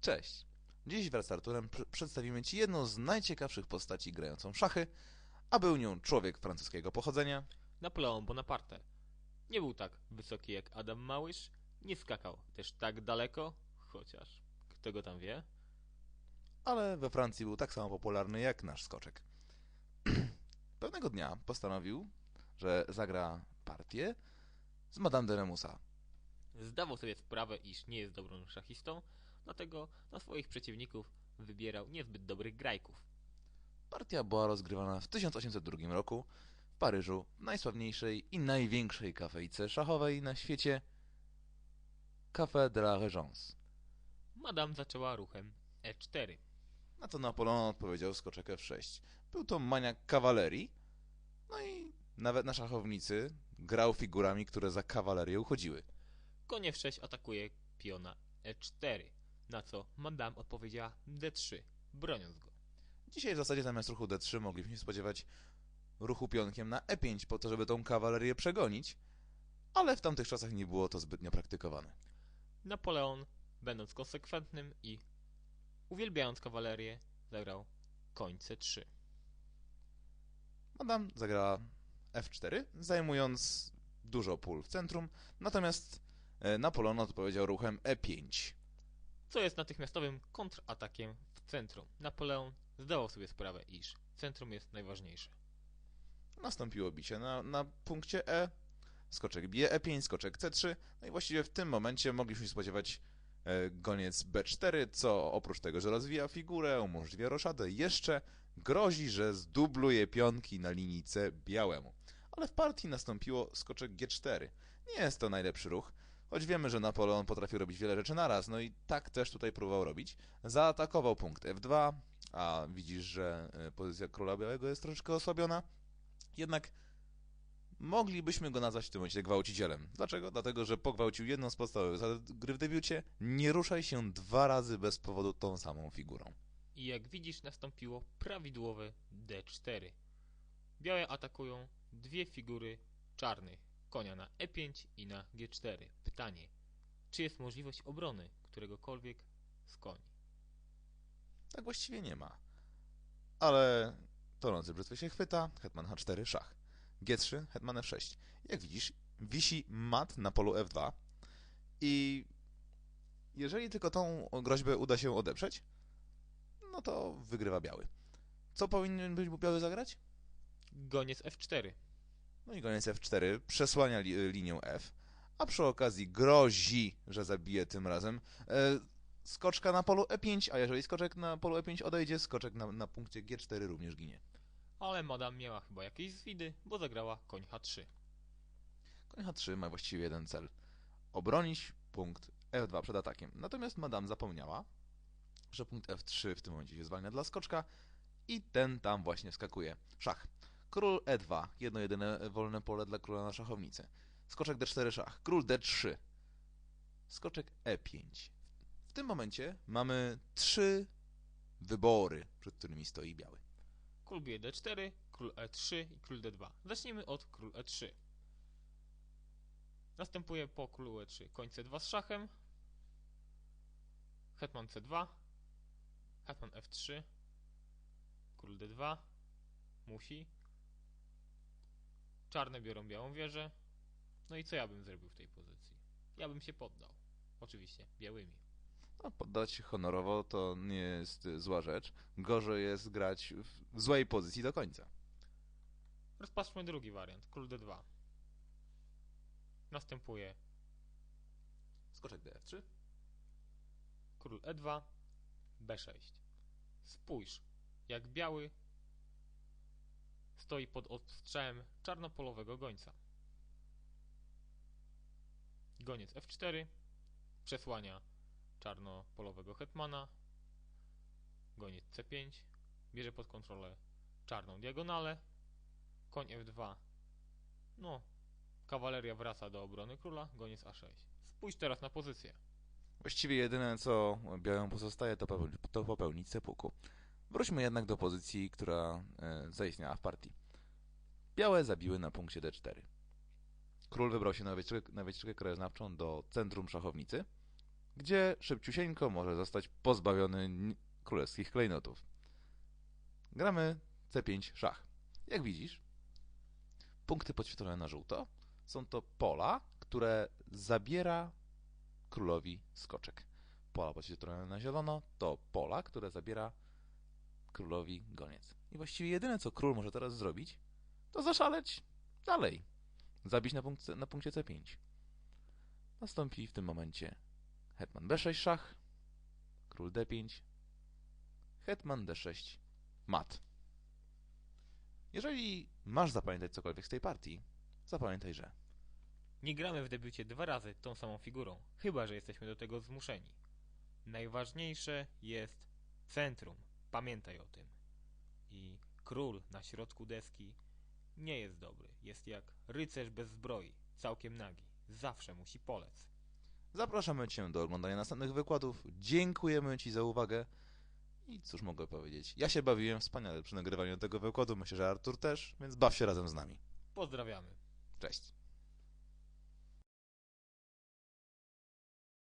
Cześć! Dziś wraz z Arturem pr- przedstawimy Ci jedną z najciekawszych postaci grającą w szachy, a był nią człowiek francuskiego pochodzenia, Napoleon Bonaparte. Nie był tak wysoki jak Adam Małysz, nie skakał też tak daleko, chociaż kto go tam wie. ale we Francji był tak samo popularny jak nasz skoczek. Pewnego dnia postanowił, że zagra partię z Madame de Remusa. Zdawał sobie sprawę, iż nie jest dobrą szachistą, dlatego na swoich przeciwników wybierał niezbyt dobrych grajków. Partia była rozgrywana w 1802 roku w Paryżu, w najsławniejszej i największej kafejce szachowej na świecie Café de la Régence. Madame zaczęła ruchem E E4. Na to Napoleon odpowiedział skoczek F6. Był to maniak kawalerii, no i nawet na szachownicy grał figurami, które za kawalerię uchodziły. Koń F6 atakuje piona E4, na co Madame odpowiedziała D3, broniąc go. Dzisiaj w zasadzie zamiast ruchu D3 moglibyśmy się spodziewać ruchu pionkiem na E5 po to, żeby tą kawalerię przegonić, ale w tamtych czasach nie było to zbytnio praktykowane. Napoleon, będąc konsekwentnym i uwielbiając kawalerię, zagrał koń C3. Madame zagrała F4, zajmując dużo pól w centrum, natomiast e, Napoleon odpowiedział ruchem E E5. Co jest natychmiastowym kontratakiem w centrum. Napoleon zdawał sobie sprawę, iż centrum jest najważniejsze. Nastąpiło bicie na, na punkcie E, skoczek bije E5, skoczek C3, no i właściwie w tym momencie mogliśmy się spodziewać e, goniec B4, co oprócz tego, że rozwija figurę, umożliwia roszadę, jeszcze grozi, że zdubluje pionki na linii C białemu. Ale w partii nastąpiło skoczek G4. Nie jest to najlepszy ruch, choć wiemy, że Napoleon potrafił robić wiele rzeczy naraz, no i tak też tutaj próbował robić. Zaatakował punkt F2, a widzisz, że e, pozycja króla białego jest troszeczkę osłabiona. Jednak moglibyśmy go nazwać w tym momencie gwałcicielem. Dlaczego? Dlatego, że pogwałcił jedną z podstawowych zasad gry w debiucie. Nie ruszaj się dwa razy bez powodu tą samą figurą. I jak widzisz, nastąpiło prawidłowe D4. Białe atakują dwie figury czarnych, konia na E5 i na G4. Pytanie, czy jest możliwość obrony któregokolwiek z koni? Tak właściwie nie ma. Ale tonący brzytwy się chwyta, hetman H4, szach. G3, hetman F6. Jak widzisz, wisi mat na polu F2 i jeżeli tylko tą groźbę uda się odeprzeć, no to wygrywa biały. Co powinien być biały zagrać? Goniec F4. No i koniec F4 przesłania li, linię F, a przy okazji grozi, że zabije tym razem e, skoczka na polu E5, a jeżeli skoczek na polu E5 odejdzie, skoczek na, na punkcie G4 również ginie. Ale Madame miała chyba jakieś zwidy, bo zagrała koń H3. Koń H3 ma właściwie jeden cel. Obronić punkt F2 przed atakiem. Natomiast Madame zapomniała, że punkt F3 w tym momencie się zwalnia dla skoczka i ten tam właśnie wskakuje. Szach. Król E2. Jedno jedyne wolne pole dla króla na szachownicy. Skoczek D4 szach. Król D3. Skoczek E5. W tym momencie mamy trzy wybory, przed którymi stoi biały. Król bije D4, król E3 i król D2. Zacznijmy od król E3. Następuje po królu E3 koń C2 z szachem, hetman C2, hetman F3, król D2, musi. Czarne biorą białą wieżę. No i co ja bym zrobił w tej pozycji? Ja bym się poddał. Oczywiście białymi. No, poddać się honorowo to nie jest zła rzecz. Gorzej jest grać w- w złej pozycji do końca. Rozpatrzmy drugi wariant, król D2. Następuje Skoczek DF3. król E2, B6. Spójrz, jak biały stoi pod ostrzałem czarnopolowego gońca. Goniec F4 przesłania czarnopolowego hetmana. Goniec C5 bierze pod kontrolę czarną diagonalę. Koń F2. No, kawaleria wraca do obrony króla. Goniec A6. Spójrz teraz na pozycję. Właściwie jedyne co białym pozostaje to, popeł- to popełnić sepuku. Wróćmy jednak do pozycji, która e, zaistniała w partii. Białe zabiły na punkcie D4. Król wybrał się na wycieczkę, na wycieczkę krajoznawczą do centrum szachownicy, gdzie szybciusieńko może zostać pozbawiony królewskich klejnotów. Gramy C5 szach. Jak widzisz, punkty podświetlone na żółto są to pola, które zabiera królowi skoczek. Pola podświetlone na zielono to pola, które zabiera królowi goniec. I właściwie jedyne, co król może teraz zrobić, to zaszaleć dalej. Zabić na, punkt, na punkcie C5. Nastąpi w tym momencie hetman B6 szach, król D5, hetman D6 mat. Jeżeli masz zapamiętać cokolwiek z tej partii, zapamiętaj, że Nie gramy w debiucie dwa razy tą samą figurą, chyba że jesteśmy do tego zmuszeni. Najważniejsze jest centrum, pamiętaj o tym. I król na środku deski nie jest dobry, jest jak rycerz bez zbroi, całkiem nagi, zawsze musi polec. zapraszamy Cię do oglądania następnych wykładów. Dziękujemy Ci za uwagę. I cóż mogę powiedzieć? Ja się bawiłem wspaniale przy nagrywaniu tego wykładu, myślę, że Artur też, więc baw się razem z nami. Pozdrawiamy. Cześć.